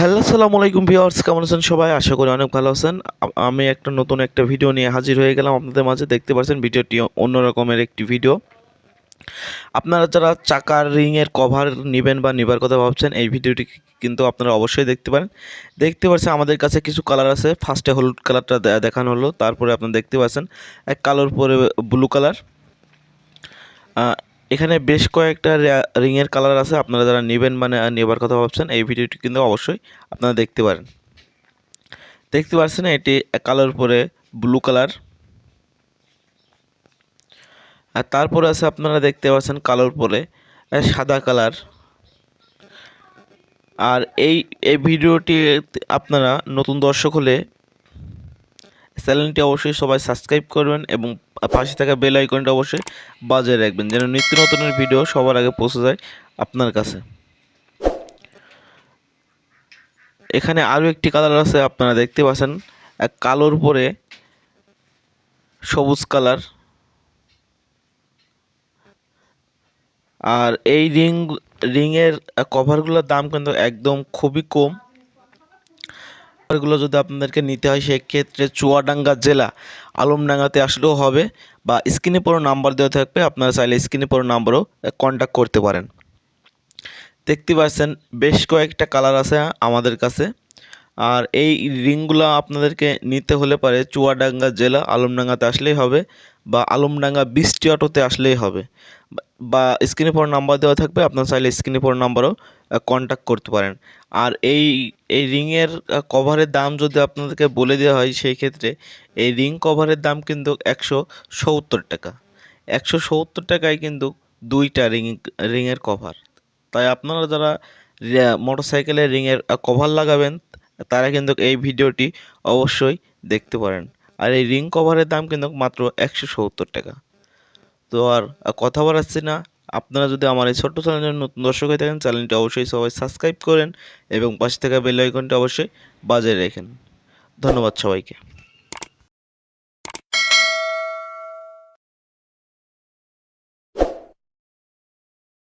Hello সালামু আলাইকুম viewers, কেমন আছেন সবাই? আশা করি অনেক ভালো আছেন। আমি একটা নতুন একটা ভিডিও নিয়ে হাজির হয়ে গেলাম। আপনাদের মাঝে দেখতে পাচ্ছেন ভিডিওটি অন্য রকমের একটি ভিডিও। আপনারা যারা চাকার রিংয়ের কভার নেবেন বা নেবার কথা ভাবছেন, এই ভিডিওটি কিন্তু আপনারা অবশ্যই দেখতে পারেন। দেখতে পাচ্ছেন আমাদের কাছে কিছু কালার আছে। ফার্স্টে হলুদ কালারটা দেখানো হলো। তারপরে আপনারা দেখতে পাচ্ছেন এক কালোর পরে ব্লু কালার এখানে বেশ কয়েকটা রিংয়ের কালার আছে, আপনারা যারা নেবেন মানে নেবার কথা ভাবছেন, এই ভিডিওটি কিন্তু অবশ্যই আপনারা দেখতে পারেন। দেখতে পাচ্ছেন এটি কালোর পরে ব্লু কালার। আর তারপরে আছে আপনারা দেখতে পাচ্ছেন কালোর পরে সাদা কালার। আর এই এই ভিডিওটি আপনারা নতুন দর্শক হলে চ্যানেলটি অবশ্যই সবাই সাবস্ক্রাইব করবেন এবং পাশে থাকা বেল আইকনটা অবশ্যই বাজিয়ে রাখবেন যেন নিত্য নতুনের ভিডিও সবার আগে পৌঁছে যায় আপনার কাছে। এখানে আরও একটি কালার আছে, আপনারা দেখতে পাচ্ছেন, এক কালোর পরে সবুজ কালার। আর এই রিং, রিংয়ের কভারগুলোর দাম কিন্তু একদম খুবই কম। কভারগুলো যদি আপনাদেরকে নিতে হয়, সেক্ষেত্রে চুয়াডাঙ্গা জেলা আলমডাঙ্গাতে আসলেও হবে বা স্ক্রিনে পড়ো নাম্বার দেওয়া থাকবে, আপনারা চাইলে স্ক্রিনে পড়ো নাম্বারও কন্ট্যাক্ট করতে পারেন। দেখতে পাচ্ছেন বেশ কয়েকটা কালার আছে আমাদের কাছে। আর এই রিংগুলো আপনাদেরকে নিতে হলে পারে চুয়াডাঙ্গা জেলা আলমডাঙ্গাতে আসলেই হবে বা আলমডাঙ্গা বৃষ্টি অটোতে আসলেই হবে। বা স্ক্রিনে পর নাম্বার দেওয়া থাকবে, আপনার চাইলে স্ক্রিনে পর নাম্বারও কন্ট্যাক্ট করতে পারেন। আর এই এই রিংয়ের কভারের দাম যদি আপনাদেরকে বলে দেওয়া হয়, সেই ক্ষেত্রে এই রিং কভারের দাম কিন্তু একশো সত্তর টাকা। একশো সত্তর টাকায় কিন্তু দুইটা রিং রিংয়ের কভার তাই আপনারা যারা মোটর সাইকেলের রিংয়ের কভার লাগাবেন, তারা কিন্তু এই ভিডিওটি অবশ্যই দেখতে পারেন। আর এই রিং কভারের দাম কিন্তু মাত্র একশো সত্তর টাকা। তো আর কথা বাড়াচ্ছি না। আপনারা যদি আমার এই ছোট্ট চ্যানেলের নতুন দর্শক হয়ে থাকেন, চ্যানেলটি অবশ্যই সবাই সাবস্ক্রাইব করেন এবং পাশে থাকা বেল আইকনটি অবশ্যই বাজায় রাখেন। ধন্যবাদ সবাইকে।